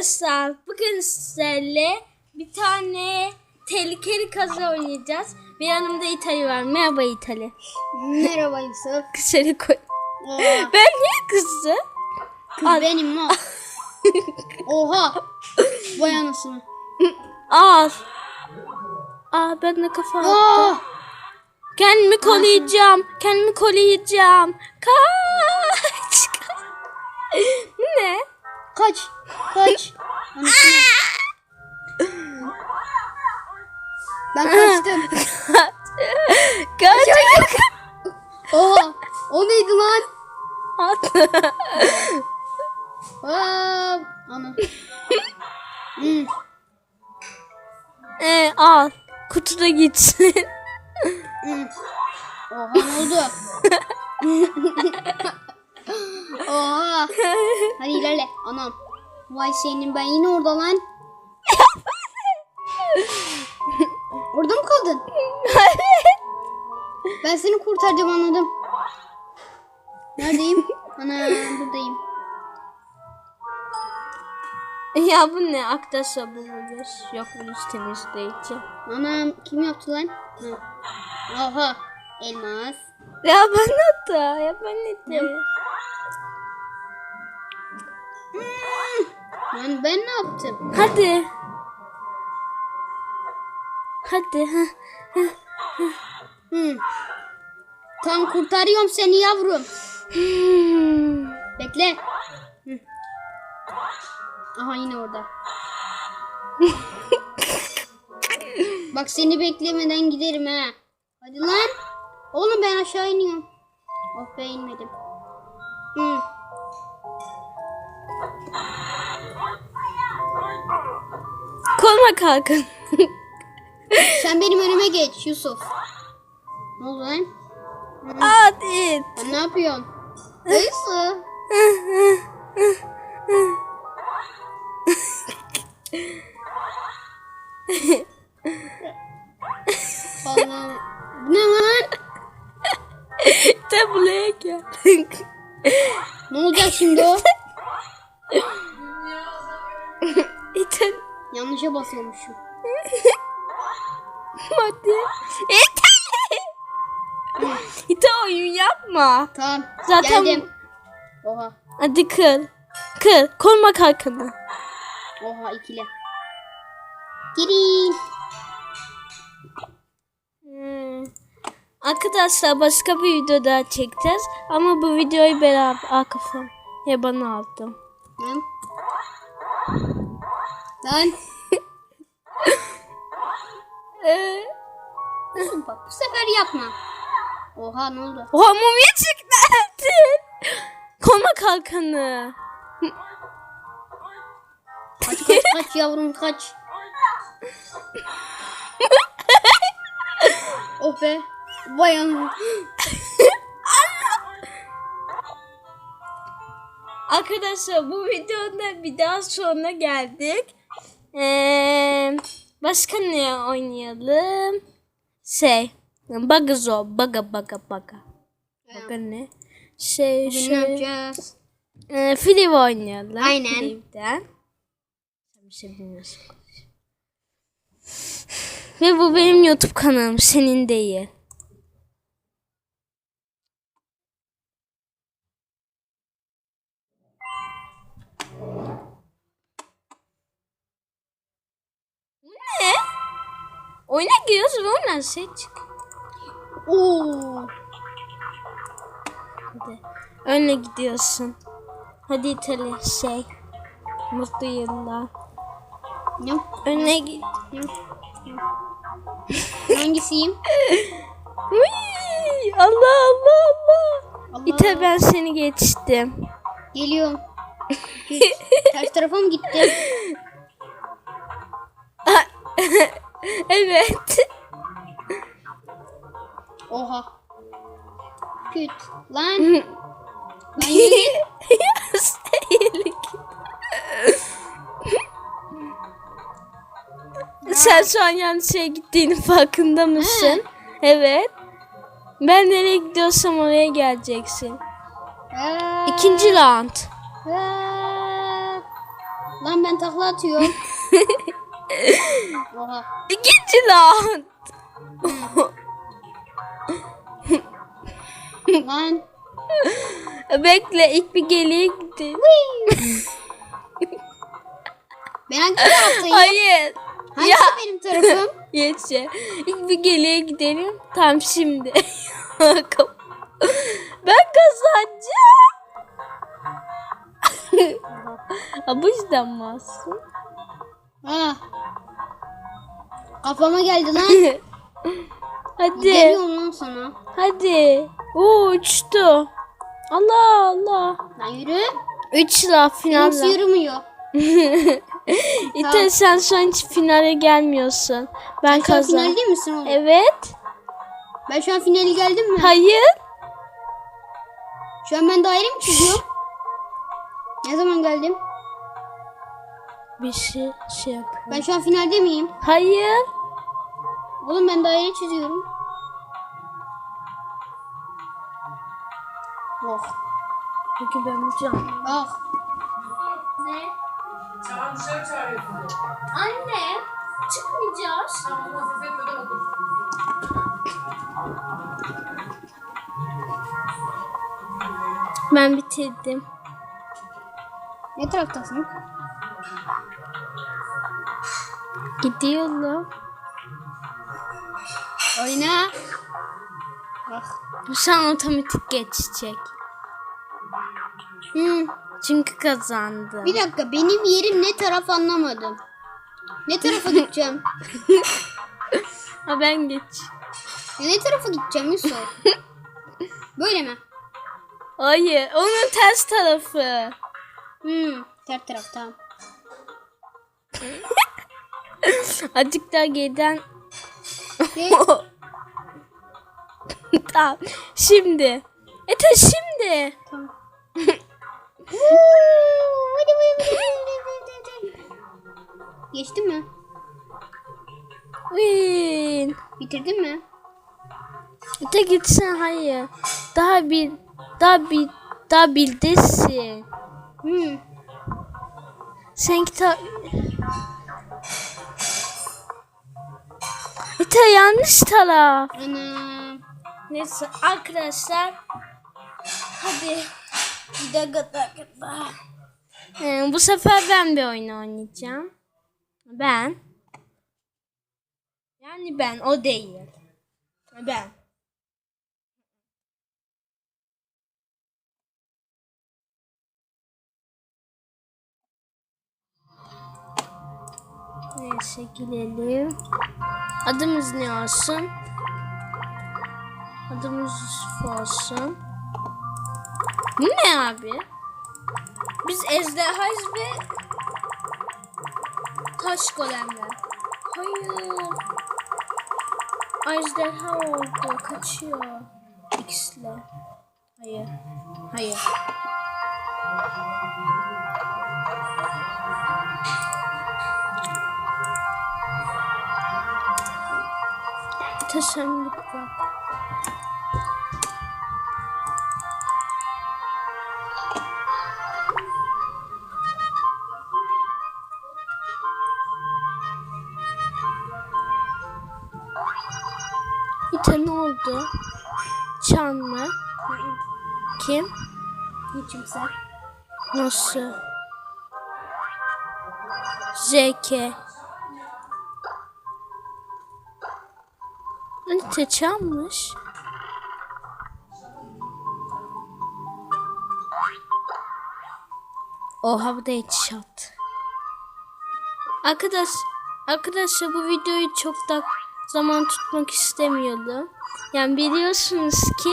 Arkadaşlar bugün sizlerle bir tane tehlikeli kazı oynayacağız. Ve yanımda İtali var. Merhaba İtali. Merhaba Yusuf. Seni koy. Oha. Ben niye kızdı? Kız benim o. Oha. Vay anasını. Al. Aa ben de kafa attım. Kendimi kollayacağım. Kendimi kollayacağım. Kaç. Ne? Kaç. Kaç. Ben kaçtım. Kaç. Oha. O neydi lan? At. Aa. Ana. Hmm. Ee, al. Kutuda gitsin. Hmm. Oha ne oldu? Oha. Hadi ilerle. Anam. Vay senin ben yine orada lan. orada mı kaldın? Ben seni kurtaracağım anladım. Neredeyim? Ana buradayım. ya bu ne? Akta sabunludur. Yok bunu temizleyici. Anam kim yaptı lan? Ha. Oha. Elmas. Ya ben hata. Ya ben ettim. Lan ben ne yaptım? Hadi. Hadi. ha. Hmm. Tam kurtarıyorum seni yavrum. Hmm. Bekle. Aha yine orada. Bak seni beklemeden giderim ha. Hadi lan. Oğlum ben aşağı iniyorum. Oh be inmedim. Hı. Kolma kalkın. Sen benim önüme geç Yusuf. Ne oldu lan? Hadi. Sen ne yapıyorsun? Bu ne lan? Buraya gel. Ne olacak şimdi o? İten. Yanlışa basıyormuşum. Hadi. İten. İten oyun yapma. Tamam. Zaten- Geldim. Oha. Hadi kır. Kır. Kolma kalkını. Oha ikili. Girin. Hmm. Arkadaşlar başka bir video daha çekeceğiz. Ama bu videoyu beraber. Ya bana aldım. Lan. Lan. Ee, Yusuf bak bu sefer yapma. Oha ne oldu? Oha mumya çıktı. Kolma kalkanı. Kaç kaç kaç yavrum kaç. oh be. Vay anam. Arkadaşlar bu videoda bir daha sonra geldik. Ee, başka ne oynayalım? Şey. Bagazo. Baga baga baga. Baga ne? Şey Bugün ne şey. yapacağız? E, Fliv oynayalım. Aynen. Sen bir şey bilmiyorsun. Ve bu benim YouTube kanalım. Senin değil. Bu ne? Oyuna giriyorsun oradan seç. Oo. Hadi. Önle gidiyorsun. Hadi İtalya şey. Mutlu yıllar. Ne? Önüne git. Hangisiyim? Uy, Allah Allah Allah. Allah. İte ben seni geçtim. Geliyorum. Ters tarafa mı gittin? evet. Oha. Küt. Lan. Lan yürü. Sen şu an yanlış şeye gittiğinin farkında mısın? Evet. Ben nereye gidiyorsam oraya geleceksin. İkinci round. Lan ben takla atıyorum. İkinci round. Lan. Bekle ilk bir geriye gidelim. Ben taraftayım? Hayır. Hangisi Ya. benim tarafım? Geçe. İlk bir geriye gidelim. Tam şimdi. ben kazanacağım. Bu yüzden aslında? Ah. Kafama geldi lan. Hadi. Geliyorum lan sana. Hadi. Oo uçtu. Allah Allah. Lan yürü. Üç laf Benimkisi finalde. yürümüyor. İte sen şu an hiç finale gelmiyorsun. Ben an kazan. final değil misin oğlum? Evet. Ben şu an finali geldim mi? Hayır. Şu an ben daire mi çiziyorum? Ne zaman geldim? Bir şey şey yapıyor. Ben şu an finalde miyim? Hayır. Oğlum ben daire çiziyorum. Oh. Peki ben bulacağım. Ah. Ne? Çağan dışarı çağırıyor sizi. Anne. Çıkmayacağız. Tamam ama ses etmeden otur. Ben bitirdim. Ne taraftasın? Gidiyorum. Oyna. Ah. An otomatik geçecek. Hmm. Çünkü kazandım. Bir dakika benim yerim ne taraf anlamadım. Ne tarafa gideceğim? Ha ben geç. Ya ne tarafa gideceğim Yusuf? Böyle mi? Hayır. Onun ters tarafı. Hmm. Ter taraf tamam. Azıcık daha geriden. Tamam. Şimdi. Ete şimdi. tamam. Geçti mi? Win. Bitirdin mi? Ete gitsin hayır. Daha bir daha bir daha bildesin. Hmm. Sen kitap... Ete yanlış taraf. Anam. Neyse arkadaşlar. Hadi. Bir dakika dakika. Ee, bu sefer ben bir oyun oynayacağım. Ben. Yani ben o değil. Ben. Neyse girelim. Adımız ne olsun? Adımız Yusuf olsun. Bu ne abi? Biz ejderhayız ve taş golemler. Hayır. Ejderha oldu. Kaçıyor. X'le. Hayır. Hayır. Teşekkür bak. İte ne oldu? Çan mı? Kim? Hiç kimse. Nasıl? JK. İte çanmış. Oha bu da headshot. Arkadaş, arkadaşlar bu videoyu çok da zaman tutmak istemiyordum. Yani biliyorsunuz ki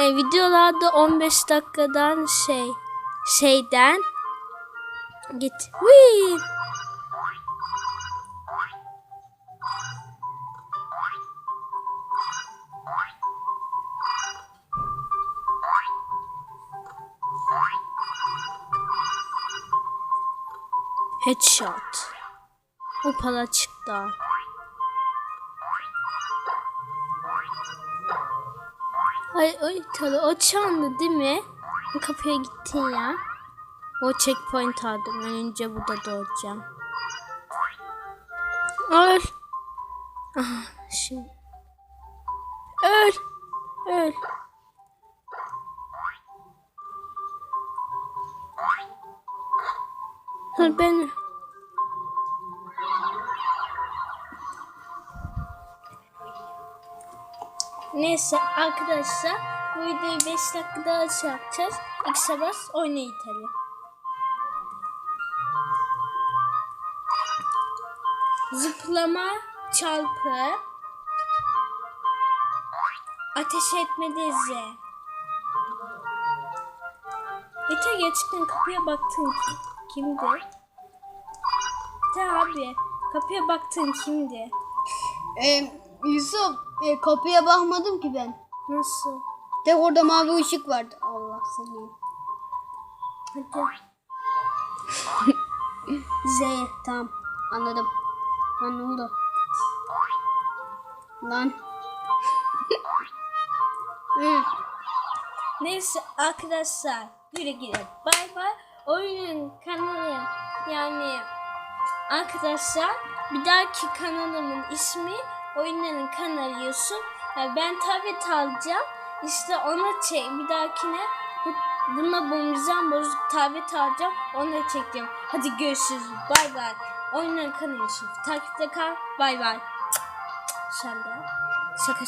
e, videolarda 15 dakikadan şey şeyden git. Whee! Headshot. O para çıktı. Ay ay tadı o çandı değil mi? Kapıya gittin ya. O checkpoint aldım. Önce burada doğacağım. Öl. Ah, şimdi. Öl. Öl. Öl beni. Neyse arkadaşlar bu videoyu 5 dakika daha şey yapacağız. X'e bas oyna. Zıplama çarpı ateş etmede Z. Ete gerçekten kapıya baktın ki kimdi? Ete abi kapıya baktın kimdi? Ee, Yusuf e, kapıya bakmadım ki ben. Nasıl? Tek orada mavi ışık vardı. Allah seni. Hadi. Z tamam anladım. Lan ne oldu? Lan. Neyse arkadaşlar güle güle bay bay. Oyunun kanalı yani arkadaşlar bir dahaki kanalımın ismi oyunların kanalı Yusuf. Yani ben tablet alacağım. İşte ona çek bir dahakine bu, buna bombizden bozuk tablet alacağım. Onu çekeceğim. Hadi görüşürüz. Bay bay. Oyunların kanalı Yusuf. Takipte kal. Bay bay. De. Şaka